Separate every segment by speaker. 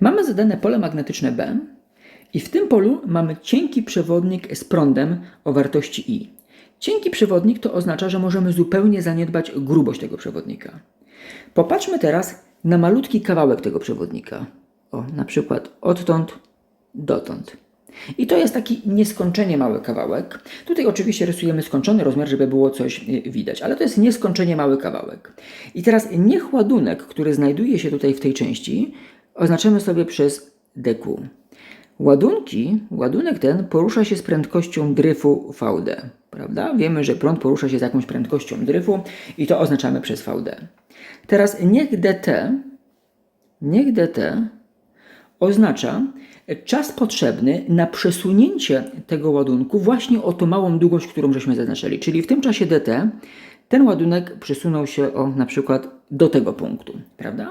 Speaker 1: Mamy zadane pole magnetyczne B i w tym polu mamy cienki przewodnik z prądem o wartości I. Cienki przewodnik to oznacza, że możemy zupełnie zaniedbać grubość tego przewodnika. Popatrzmy teraz na malutki kawałek tego przewodnika. O, na przykład odtąd dotąd. I to jest taki nieskończenie mały kawałek. Tutaj oczywiście rysujemy skończony rozmiar, żeby było coś y, widać, ale to jest nieskończenie mały kawałek. I teraz niech ładunek, który znajduje się tutaj w tej części, oznaczymy sobie przez dq. Ładunki, ładunek ten porusza się z prędkością dryfu VD, prawda? Wiemy, że prąd porusza się z jakąś prędkością dryfu i to oznaczamy przez VD. Teraz niech dt, niech dt oznacza czas potrzebny na przesunięcie tego ładunku właśnie o tą małą długość, którą żeśmy zaznaczyli. Czyli w tym czasie dt ten ładunek przesunął się o na przykład do tego punktu, prawda?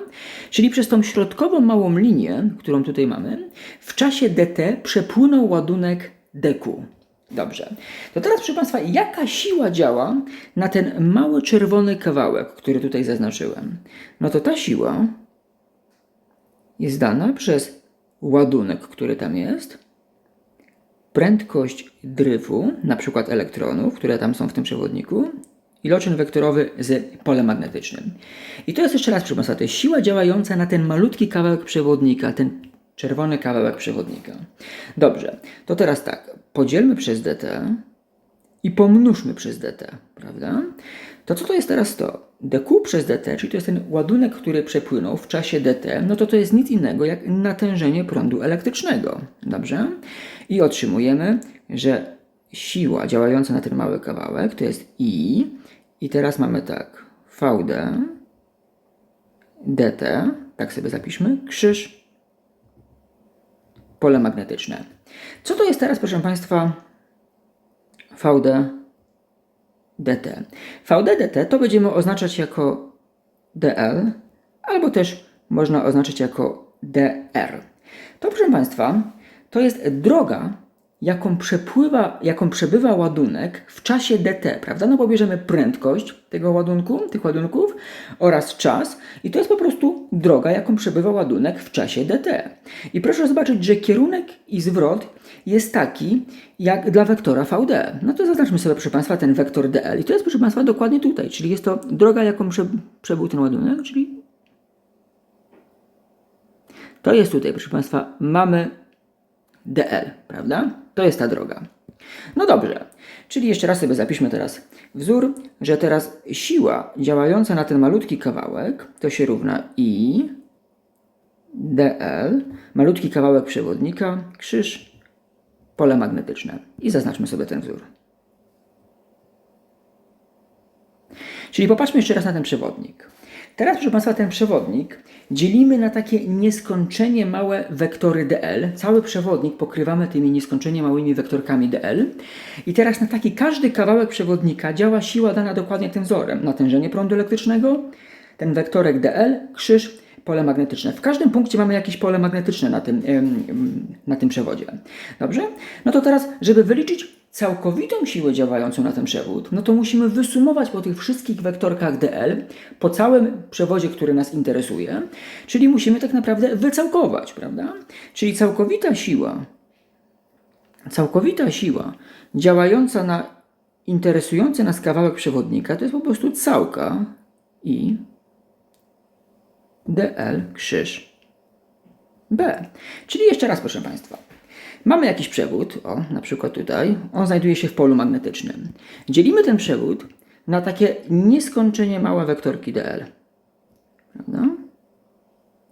Speaker 1: Czyli przez tą środkową małą linię, którą tutaj mamy, w czasie dt przepłynął ładunek dq. Dobrze. To teraz, proszę Państwa, jaka siła działa na ten mały czerwony kawałek, który tutaj zaznaczyłem? No to ta siła jest dana przez ładunek, który tam jest, prędkość dryfu, na przykład elektronów, które tam są w tym przewodniku, iloczyn wektorowy z polem magnetycznym. I to jest jeszcze raz, Państwa, to jest siła działająca na ten malutki kawałek przewodnika, ten czerwony kawałek przewodnika. Dobrze, to teraz tak, podzielmy przez dt i pomnóżmy przez dt, prawda? To co to jest teraz to? dq przez dt, czyli to jest ten ładunek, który przepłynął w czasie dt, no to to jest nic innego jak natężenie prądu elektrycznego, dobrze? I otrzymujemy, że siła działająca na ten mały kawałek to jest I i teraz mamy tak, VD dt, tak sobie zapiszmy, krzyż. Pole magnetyczne. Co to jest teraz, proszę Państwa, VD dt? VD dt to będziemy oznaczać jako dl, albo też można oznaczyć jako dr. To, proszę Państwa, to jest droga, jaką przepływa, jaką przebywa ładunek w czasie dt, prawda? No bo bierzemy prędkość tego ładunku, tych ładunków oraz czas i to jest po prostu droga, jaką przebywa ładunek w czasie dt. I proszę zobaczyć, że kierunek i zwrot jest taki, jak dla wektora vd. No to zaznaczmy sobie, proszę Państwa, ten wektor dl i to jest, proszę Państwa, dokładnie tutaj, czyli jest to droga, jaką prze, przebył ten ładunek, czyli to jest tutaj, proszę Państwa, mamy dl, prawda? To jest ta droga. No dobrze, czyli jeszcze raz sobie zapiszmy teraz wzór, że teraz siła działająca na ten malutki kawałek to się równa I dl, malutki kawałek przewodnika, krzyż, pole magnetyczne. I zaznaczmy sobie ten wzór. Czyli popatrzmy jeszcze raz na ten przewodnik. Teraz, proszę Państwa, ten przewodnik dzielimy na takie nieskończenie małe wektory dl. Cały przewodnik pokrywamy tymi nieskończenie małymi wektorkami dl. I teraz na taki każdy kawałek przewodnika działa siła dana dokładnie tym wzorem. Natężenie prądu elektrycznego, ten wektorek dl, krzyż, pole magnetyczne. W każdym punkcie mamy jakieś pole magnetyczne na tym, na tym przewodzie. Dobrze? No to teraz, żeby wyliczyć całkowitą siłę działającą na ten przewód, no to musimy wysumować po tych wszystkich wektorkach dl, po całym przewodzie, który nas interesuje, czyli musimy tak naprawdę wycałkować, prawda? Czyli całkowita siła, całkowita siła działająca na interesujący nas kawałek przewodnika to jest po prostu całka i dl krzyż b. Czyli jeszcze raz, proszę Państwa. Mamy jakiś przewód, o, na przykład tutaj, on znajduje się w polu magnetycznym. Dzielimy ten przewód na takie nieskończenie małe wektorki dl. Prawda?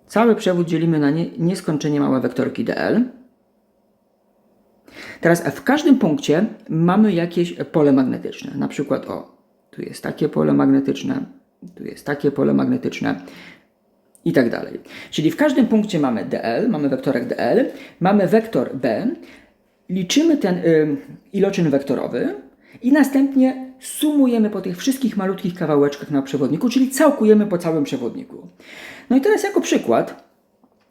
Speaker 1: Cały przewód dzielimy na nie, nieskończenie małe wektorki dl. Teraz w każdym punkcie mamy jakieś pole magnetyczne. Na przykład, o, tu jest takie pole magnetyczne, tu jest takie pole magnetyczne i tak dalej. Czyli w każdym punkcie mamy dl, mamy wektorek dl, mamy wektor b, liczymy ten y, iloczyn wektorowy i następnie sumujemy po tych wszystkich malutkich kawałeczkach na przewodniku, czyli całkujemy po całym przewodniku. No i teraz jako przykład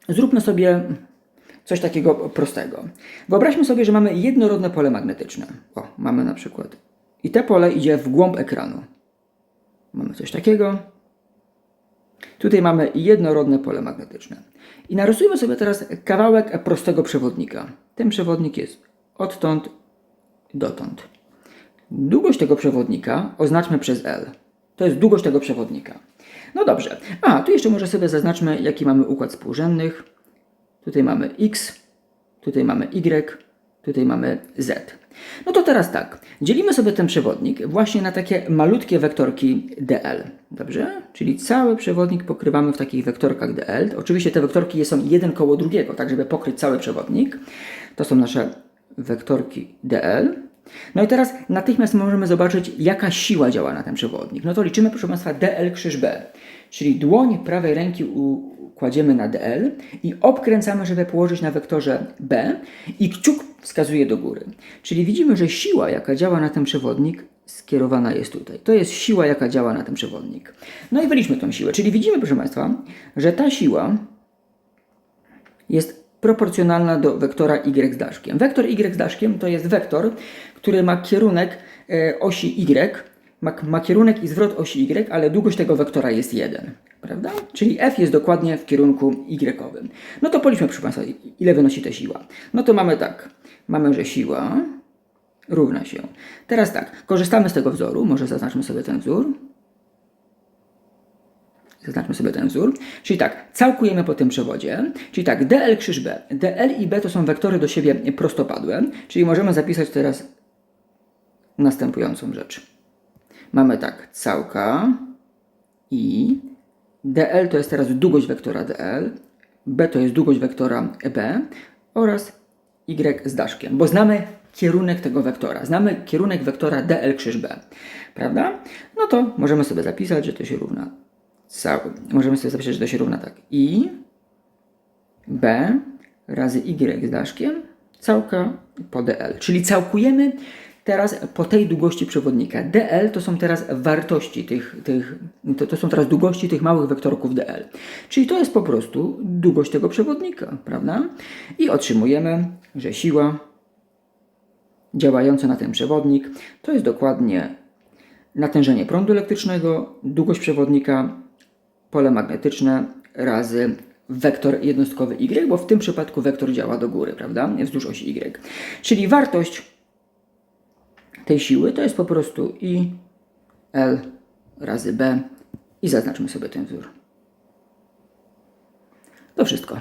Speaker 1: zróbmy sobie coś takiego prostego. Wyobraźmy sobie, że mamy jednorodne pole magnetyczne. O, mamy na przykład. I te pole idzie w głąb ekranu. Mamy coś takiego. Tutaj mamy jednorodne pole magnetyczne. I narysujmy sobie teraz kawałek prostego przewodnika. Ten przewodnik jest odtąd dotąd. Długość tego przewodnika oznaczmy przez L. To jest długość tego przewodnika. No dobrze. A, tu jeszcze może sobie zaznaczmy, jaki mamy układ współrzędnych. Tutaj mamy X, tutaj mamy Y, tutaj mamy Z. No to teraz tak, dzielimy sobie ten przewodnik właśnie na takie malutkie wektorki dl. Dobrze? Czyli cały przewodnik pokrywamy w takich wektorkach dl. Oczywiście te wektorki są jeden koło drugiego, tak żeby pokryć cały przewodnik. To są nasze wektorki dl. No i teraz natychmiast możemy zobaczyć, jaka siła działa na ten przewodnik. No to liczymy, proszę Państwa, dl krzyż b. Czyli dłoń prawej ręki u, kładziemy na dl i obkręcamy, żeby położyć na wektorze b i kciuk wskazuje do góry. Czyli widzimy, że siła, jaka działa na ten przewodnik, skierowana jest tutaj. To jest siła, jaka działa na ten przewodnik. No i wyliczmy tą siłę. Czyli widzimy, proszę Państwa, że ta siła jest proporcjonalna do wektora y z daszkiem. Wektor y z daszkiem to jest wektor, który ma kierunek e, osi y, ma, ma kierunek i zwrot osi y, ale długość tego wektora jest 1. Prawda? Czyli f jest dokładnie w kierunku y. No to policzmy, proszę Państwa, ile wynosi ta siła. No to mamy tak. Mamy, że siła równa się. Teraz tak, korzystamy z tego wzoru. Może zaznaczmy sobie ten wzór. Zaznaczmy sobie ten wzór. Czyli tak, całkujemy po tym przewodzie. Czyli tak, dl krzyż b. dl i b to są wektory do siebie prostopadłe. Czyli możemy zapisać teraz następującą rzecz. Mamy tak, całka i dl to jest teraz długość wektora dl, b to jest długość wektora b oraz y z daszkiem, bo znamy kierunek tego wektora. Znamy kierunek wektora dl krzyż b, prawda? No to możemy sobie zapisać, że to się równa cały. Możemy sobie zapisać, że to się równa tak i b razy y z daszkiem całka po dl. Czyli całkujemy teraz po tej długości przewodnika. dl to są teraz wartości tych, tych to, to są teraz długości tych małych wektorków dl. Czyli to jest po prostu długość tego przewodnika, prawda? I otrzymujemy, że siła działająca na ten przewodnik to jest dokładnie natężenie prądu elektrycznego, długość przewodnika, pole magnetyczne razy wektor jednostkowy y, bo w tym przypadku wektor działa do góry, prawda? Wzdłuż osi y. Czyli wartość tej siły to jest po prostu I L razy B i zaznaczmy sobie ten wzór. To wszystko.